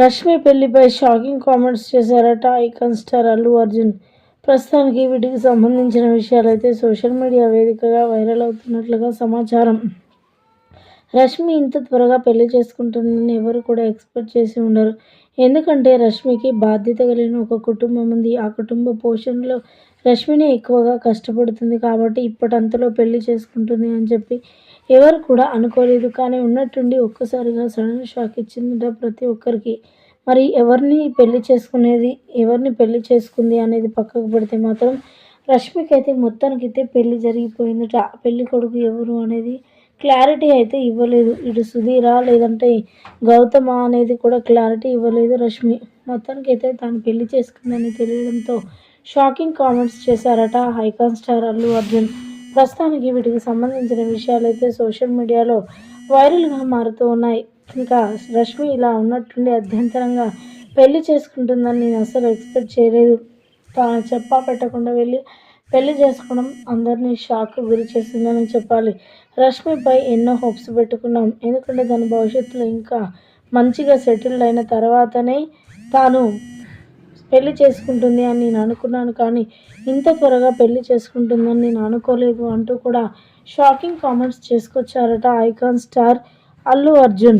రష్మి పెళ్ళిపై shocking comments చేశారట. Icon star Allu Arjun. ప్రస్తుతానికి వీటికి సంబంధించిన విషయాలైతే సోషల్ మీడియా వేదికగా వైరల్ అవుతున్నట్లుగా సమాచారం. రష్మి ఇంత త్వరగా పెళ్ళి చేసుకుంటుందని ఎవరు కూడా ఎక్స్పెక్ట్ చేసి ఉండరు. ఎందుకంటే రష్మికి బాధ్యత కలిగిన ఒక కుటుంబం ఉంది. ఆ కుటుంబ పోషణలో రష్మిని ఎక్కువగా కష్టపడుతుంది కాబట్టి ఇప్పటంతలో పెళ్ళి చేసుకుంటుంది అని చెప్పి ఎవరు కూడా అనుకోలేదు. కానీ ఉన్నట్టుండి ఒక్కసారిగా సడన్ షాక్ ఇచ్చిందట ప్రతి ఒక్కరికి. మరి ఎవరిని పెళ్ళి చేసుకునేది ఎవరిని పెళ్ళి చేసుకుంది అనేది పక్కకు పెడితే మాత్రం రష్మికి అయితే మొత్తానికైతే పెళ్ళి జరిగిపోయిందట. పెళ్ళి కొడుకు ఎవరు అనేది క్లారిటీ అయితే ఇవ్వలేదు. ఇటు సుధీరా లేదంటే గౌతమ అనేది కూడా క్లారిటీ ఇవ్వలేదు రష్మి. మొత్తానికైతే తాను పెళ్ళి చేసుకుందని తెలియడంతో షాకింగ్ కామెంట్స్ చేశారట ఐకాన్ స్టార్ అల్లు అర్జున్. ప్రస్తుతానికి వీటికి సంబంధించిన విషయాలైతే సోషల్ మీడియాలో వైరల్గా మారుతూ ఉన్నాయి. ఇంకా రష్మి ఇలా ఉన్నట్టుండి అధ్యంతరంగా పెళ్ళి చేసుకుంటుందని నేను అసలు ఎక్స్పెక్ట్ చేయలేదు. తాను చెప్పా పెట్టకుండా వెళ్ళి పెళ్ళి చేసుకోవడం అందరినీ షాక్ గురి చేసిందని చెప్పాలి. రష్మిపై ఎన్నో హోప్స్ పెట్టుకున్నాం. ఎందుకంటే తన భవిష్యత్తులో ఇంకా మంచిగా సెటిల్డ్ అయిన తర్వాతనే తాను పెళ్ళి చేసుకుంటుంది అని నేను అనుకున్నాను కానీ ఇంత త్వరగా పెళ్ళి చేసుకుంటుందని నేను అనుకోలేదు అంటూ కూడా షాకింగ్ కామెంట్స్ చేసుకొచ్చారట ఐకాన్ స్టార్ అల్లు అర్జున్.